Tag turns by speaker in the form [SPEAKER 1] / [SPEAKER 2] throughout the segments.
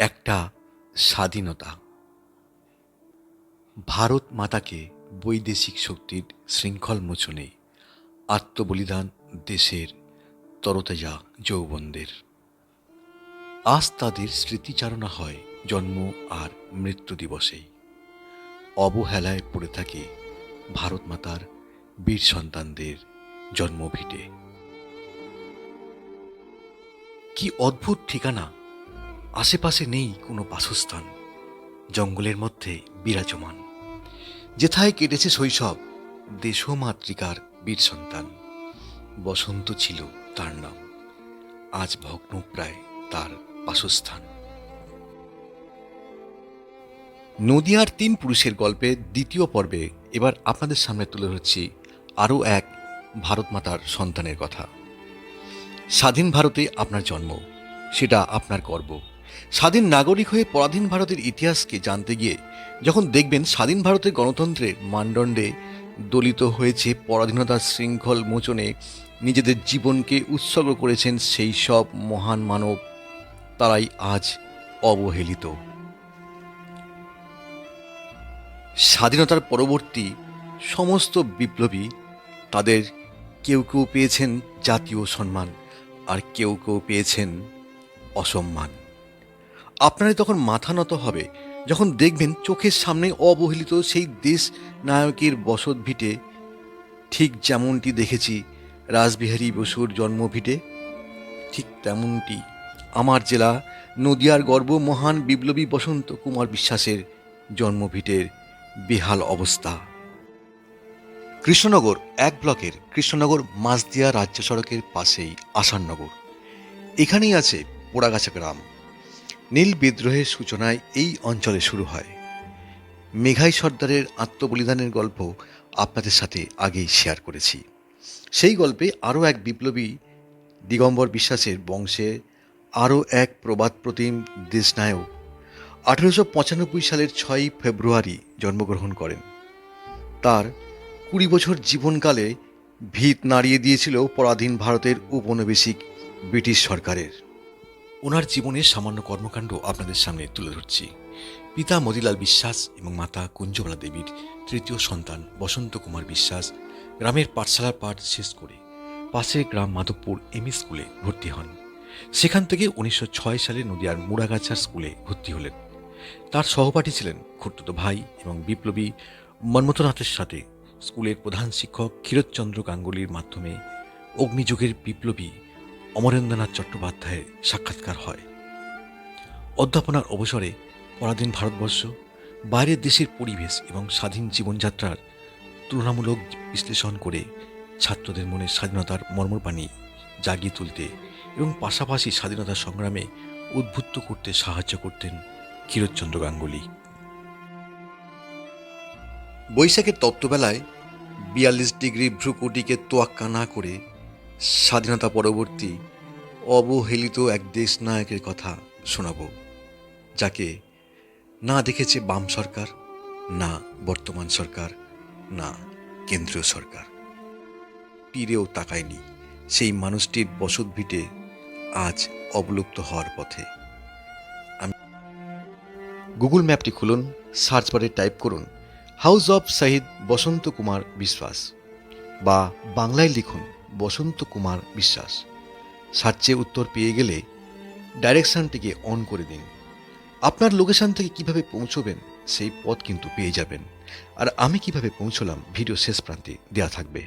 [SPEAKER 1] একটা স্বাধীনতা। ভারত মাতাকে বৈদেশিক শক্তির শৃঙ্খল মোচনে আত্মবলিদান দেশের তরতাজা যৌবনদের। আজ তাদের স্মৃতিচারণা হয় জন্ম আর মৃত্যু দিবসেই অবহেলায় পড়ে থাকে ভারত মাতার বীর সন্তানদের জন্মভিটে। কি অদ্ভুত ঠিকানা আশেপাশে নেই কোনো বাসস্থান, জঙ্গলের মধ্যে বিরাজমান। যেথায় কেটেছে শৈশব, দেশমাতৃকার বীর সন্তান। বসন্ত ছিল তার নাম, আজ ভগ্ন প্রায় তার বাসস্থান। নদিয়ার তিন পুরুষের গল্পের দ্বিতীয় পর্বে এবার আপনাদের সামনে তুলে ধরছি আরও এক ভারত মাতার সন্তানের কথা। স্বাধীন ভারতে আপনার জন্ম, সেটা আপনার গর্ব। স্বাধীন নাগরিক হয়ে পরাধীন ভারতের ইতিহাসকে জানতে গিয়ে যখন দেখবেন স্বাধীন ভারতের গণতন্ত্রের মানদণ্ডে দলিত হয়েছে পরাধীনতার শৃঙ্খল মোচনে নিজেদের জীবনকে উৎসর্গ করেছেন সেই সব মহান মানব, তারাই আজ অবহেলিত। স্বাধীনতার পরবর্তী সমস্ত বিপ্লবী তাদের কেউ কেউ পেয়েছেন জাতীয় সম্মান আর কেউ কেউ পেয়েছেন অসম্মান। আপনারা তখন মাথা নত হবে যখন দেখবেন চোখের সামনে অবহেলিত সেই দেশ নায়কের বসত ভিটে। ঠিক যেমনটি দেখেছি, রাসবিহারী বসুর জন্মভিটে ঠিক তেমনটি আমার জেলা নদিয়ার গর্ব মহান বিপ্লবী বসন্ত কুমার বিশ্বাসের জন্মভিটের বেহাল অবস্থা। কৃষ্ণনগর, এক ব্লকের কৃষ্ণনগর মাঝদিয়া রাজ্য সড়কের পাশেই আসাননগর। এখানেই আছে পোড়াগাছা গ্রাম। নীল বিদ্রোহের সূচনায় এই অঞ্চলে শুরু হয়। মেঘাই সর্দারের আত্মবলিদানের গল্প আপনাদের সাথে আগেই শেয়ার করেছি। সেই গল্পে আরও এক বিপ্লবী দিগম্বর বিশ্বাসের বংশে আরও এক প্রবাদ প্রতিম দেশনায়ক আঠেরোশো পঁচানব্বই সালের ছয়ই ফেব্রুয়ারি জন্মগ্রহণ করেন। তার কুড়ি বছর জীবনকালে ভিত নাড়িয়ে দিয়েছিল পরাধীন ভারতের উপনিবেশিক ব্রিটিশ সরকারের। ওনার জীবনের সামান্য কর্মকাণ্ড আপনাদের সামনে তুলে ধরছি। পিতা মদিলাল বিশ্বাস এবং মাতা কুঞ্জবালা দেবীর তৃতীয় সন্তান বসন্ত কুমার বিশ্বাস গ্রামের পাঠশালার পাঠ শেষ করে পাশের গ্রাম মাধবপুর এমই স্কুলে ভর্তি হন। সেখান থেকে উনিশশো ছয় সালে নদিয়ার মুড়াগাছার স্কুলে ভর্তি হলেন। তার সহপাঠী ছিলেন খুর্তুতো ভাই এবং বিপ্লবী মন্মথনাথের সাথে স্কুলের প্রধান শিক্ষক ক্ষীরোদচন্দ্র গাঙ্গুলির মাধ্যমে অগ্নিযুগের বিপ্লবী অমরেন্দ্রনাথ চট্টোপাধ্যায়ের সাক্ষাৎকার হয়। অধ্যাপনার অবসরে পরাধীন ভারতবর্ষ, বাইরের দেশের পরিবেশ এবং স্বাধীন জীবনযাত্রার তুলনামূলক বিশ্লেষণ করে ছাত্রদের মনে স্বাধীনতার মর্মবাণী জাগিয়ে তুলতে এবং পাশাপাশি স্বাধীনতা সংগ্রামে উদ্বুদ্ধ করতে সাহায্য করতেন ক্ষীরোদচন্দ্র গাঙ্গুলি। বৈশাখের তত্ত্ববেলায় বিয়াল্লিশ ডিগ্রি ভ্রুকুটিকে তোয়াক্কা না করে স্বাধীনতা পরবর্তী অবহেলিত এক দেশ নায়কের কথা শোনাব, যাকে না দেখেছে বাম সরকার, না বর্তমান সরকার, না কেন্দ্রীয় সরকার। তীরেও তাকায়নি সেই মানুষটির বসত ভিটে আজ অবলুপ্ত হওয়ার পথে। আমি গুগল ম্যাপটি খুলুন, সার্চ বারে টাইপ করুন, হাউস অফ শহীদ বসন্ত কুমার বিশ্বাস, বা বাংলায় লিখুন বসন্ত কুমার বিশ্বাস। সার্চে উত্তর পেয়ে গেলে ডাইরেকশনটিকে অন করে দিন। আপনার লোকেশন থেকে কীভাবে পৌঁছবেন, সেই পথ কিন্তু পেয়ে যাবেন। আর আমি কীভাবে পৌঁছলাম, ভিডিও শেষ প্রান্তে দেয়া থাকবে।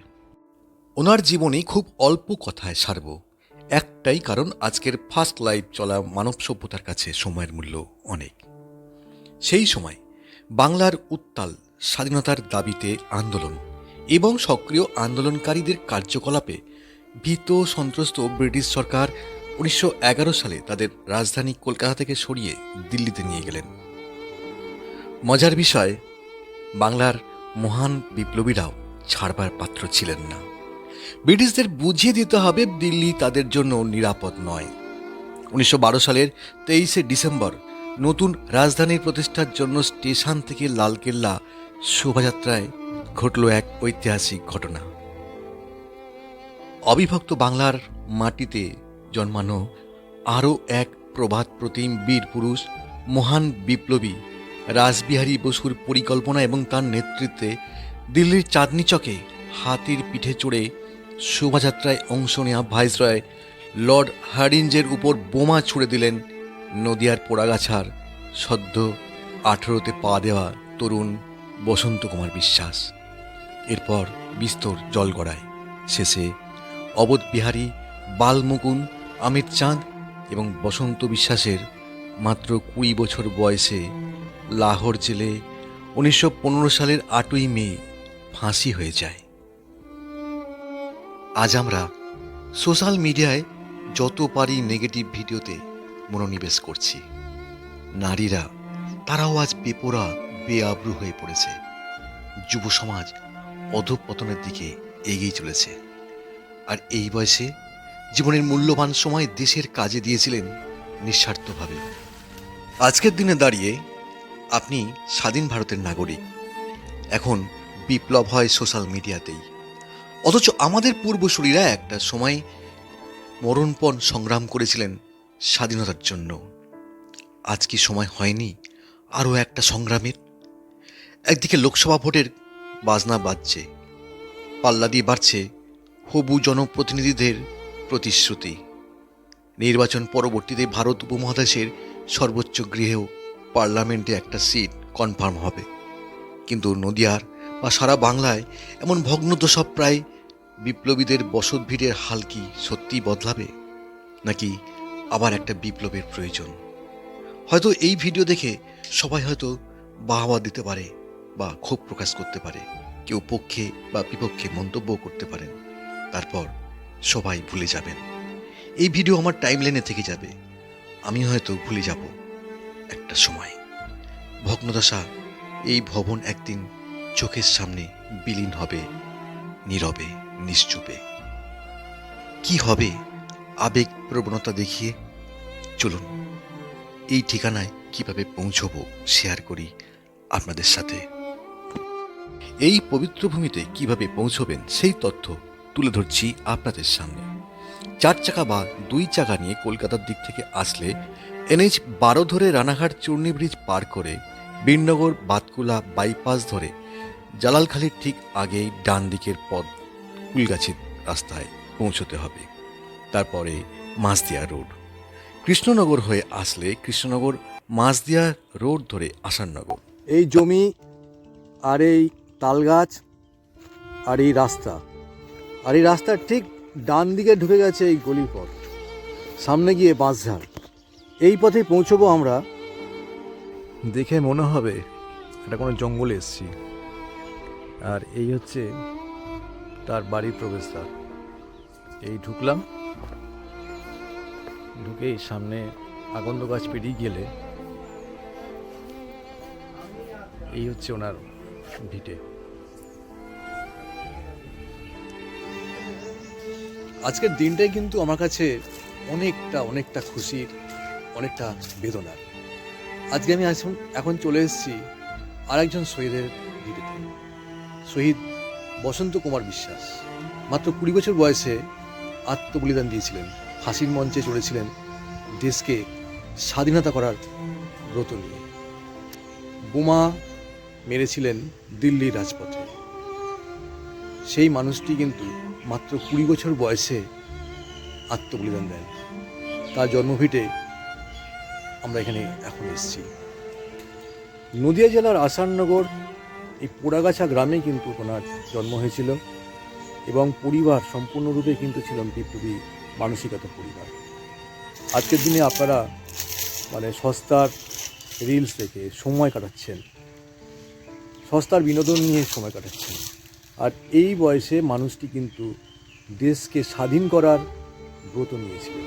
[SPEAKER 1] ওনার জীবনে খুব অল্প কথায় সারব। একটাই কারণ, আজকের ফার্স্ট লাইফ চলা মানব সভ্যতার কাছে সময়ের মূল্য অনেক। সেই সময় বাংলার উত্তাল স্বাধীনতার দাবিতে আন্দোলন এবং সক্রিয় আন্দোলনকারীদের কার্যকলাপে ভীত সন্ত্রস্ত ব্রিটিশ সরকার উনিশশো এগারো সালে তাদের রাজধানী কলকাতা থেকে সরিয়ে দিল্লিতে নিয়ে গেলেন। মজার বিষয়, বাংলার মহান বিপ্লবীরাও ছাড়বার পাত্র ছিলেন না। ব্রিটিশদের বুঝিয়ে দিতে হবে দিল্লি তাদের জন্য নিরাপদ নয়। উনিশশো সালের তেইশে ডিসেম্বর নতুন রাজধানীর প্রতিষ্ঠার জন্য স্টেশন থেকে লালকেল্লা শোভাযাত্রায় ঘটল এক ঐতিহাসিক ঘটনা। অবিভক্ত বাংলার মাটিতে জন্মানো আরও এক প্রভাত প্রতিম বীর পুরুষ, মহান বিপ্লবী রাসবিহারী বসুর পরিকল্পনা এবং তার নেতৃত্বে দিল্লির চাঁদনি চকে হাতির পিঠে চড়ে শোভাযাত্রায় অংশ নেওয়া ভাইসরয় লর্ড হার্ডিঞ্জের উপর বোমা ছুড়ে দিলেন নদিয়ার পোড়াগাছার সদ্য আঠেরোতে পা দেওয়া তরুণ বসন্ত কুমার বিশ্বাস। এরপর বিস্তর জল গড়ায়। শেষে অবধ বিহারী বালমুকুন আমির চাঁদ এবং বসন্ত বিশ্বাসের মাত্র কুড়ি বছর বয়সে লাহোর জেলে উনিশশো পনেরো সালের আটই মে ফাঁসি হয়ে যায়। আজ আমরা সোশ্যাল মিডিয়ায় যত পারি নেগেটিভ ভিডিওতে মনোনিবেশ করছি। নারীরা, তারাও আজ বেপরা বেআব্রু হয়ে পড়েছে। যুব সমাজ অধঃপতনের দিকে এগিয়ে চলেছে। আর এই বয়সে জীবনের মূল্যবান সময় দেশের কাজে দিয়েছিলেন নিঃস্বার্থভাবে। আজকের দিনে দাঁড়িয়ে আপনি স্বাধীন ভারতের নাগরিক। এখন বিপ্লব হয় সোশ্যাল মিডিয়াতেই। অথচ আমাদের পূর্বসূরীরা একটা সময় মরণপণ সংগ্রাম করেছিলেন স্বাধীনতার জন্য। আজ কি সময় হয়নি আরও একটা সংগ্রামের? একদিকে লোকসভা ভোটের বাজনা বাজছে। পাল্লা দিয়ে বাড়ছে হবু জনপ্রতিনিধিদের প্রতিশ্রুতি। নির্বাচন পরবর্তীতে ভারত উপমহাদেশের সর্বোচ্চ গৃহেও পার্লামেন্টে একটা সিট কনফার্ম হবে। কিন্তু নদিয়ার বা সারা বাংলায় এমন ভগ্নদশা প্রায় বিপ্লবীদের বসত ভিড়ের হাল কি সত্যিই বদলাবে? নাকি আবার একটা বিপ্লবের প্রয়োজন? হয়তো এই ভিডিও দেখে সবাই হয়তো বাহবা দিতে পারে। বা ক্ষোভ প্রকাশ করতে পারে, কেউ পক্ষে বা বিপক্ষে মন্তব্য করতে পারেন, তারপর সবাই ভুলে যাবেন। এই ভিডিও আমার টাইম লাইনে থেকে যাবে। আমি হয়তো ভুলে যাব একটা সময়। ভগ্নদশা, এই ভবন একদিন চোখের সামনে বিলীন হবে, নীরবে, নিশ্চুপে। কি হবে? আবেগ প্রবণতা দেখিয়ে? চলুন, এই ঠিকানায় কীভাবে পৌঁছবো শেয়ার করি আপনাদের সাথে। এই পবিত্র ভূমিতে কীভাবে পৌঁছবেন সেই তথ্য তুলে ধরছি আপনাদের সামনে। চার চাকা বা দুই চাকা নিয়ে কলকাতার দিক থেকে আসলে এনএইচ বারো ধরে রানাঘাট চূর্ণী ব্রিজ পার করে বীরনগর বাতকুলা বাইপাস ধরে জালালখালির ঠিক আগেই ডান দিকের পথ কুলগাছির রাস্তায় পৌঁছতে হবে। তারপরে মাসদিয়া রোড। কৃষ্ণনগর হয়ে আসলে কৃষ্ণনগর মাসদিয়া রোড ধরে আসাননগর।
[SPEAKER 2] এই জমি আর এই তাল গাছ আর এই রাস্তা। আর এই রাস্তার ঠিক ডান দিকে ঢুকে গেছে এই গলির পথ সামনে গিয়ে বাঁশঝাড়। এই পথে পৌঁছবো আমরা। দেখে মনে হবে এটা কোনো জঙ্গলে এসছি। আর এই হচ্ছে তার বাড়ির প্রবেশদ্বার। এই ঢুকলাম। ঢুকেই সামনে আগন্দ গাছ পেরিয়ে গেলে এই হচ্ছে ওনার ভিটে। আজকের দিনটাই কিন্তু আমার কাছে অনেকটা অনেকটা খুশির, অনেকটা বেদনার। আজকে আমি এখন এখন চলে এসেছি আরেকজন শহীদের ভিটেতে শহীদ বসন্ত কুমার বিশ্বাস। মাত্র কুড়ি বছর বয়সে আত্মবলিদান দিয়েছিলেন হাসির মঞ্চে চড়েছিলেন দেশকে স্বাধীনতা করার ব্রত নিয়ে। বোমা মেরেছিলেন দিল্লির রাজপথে। সেই মানুষটি কিন্তু মাত্র কুড়ি বছর বয়সে আত্মবলিদান দেন। তার জন্মভিটে আমরা এখানে এখন এসেছি। নদিয়া জেলার আসাননগর, এই পোড়াগাছা গ্রামে কিন্তু ওনার জন্ম হয়েছিল এবং পরিবার সম্পূর্ণরূপে কিন্তু ছিলাম বিপ্লবী মানসিকতা পরিবার। আজকের দিনে আপনারা মানে সস্তার রিলস দেখে সময় কাটাচ্ছেন। সস্তার বিনোদন নিয়ে সময় কাটাচ্ছেন। আর এই বয়সে মানুষটি কিন্তু দেশকে স্বাধীন করার ব্রত নিয়েছিলেন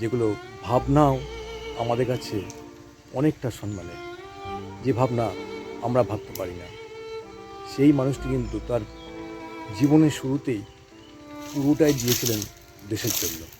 [SPEAKER 2] যেগুলো ভাবনাও আমাদের কাছে অনেকটা সম্মানের, যে ভাবনা আমরা ভাবতে পারি না। সেই মানুষটি কিন্তু তার জীবনের শুরুতেই পুরোটাই দিয়েছিলেন দেশের জন্য।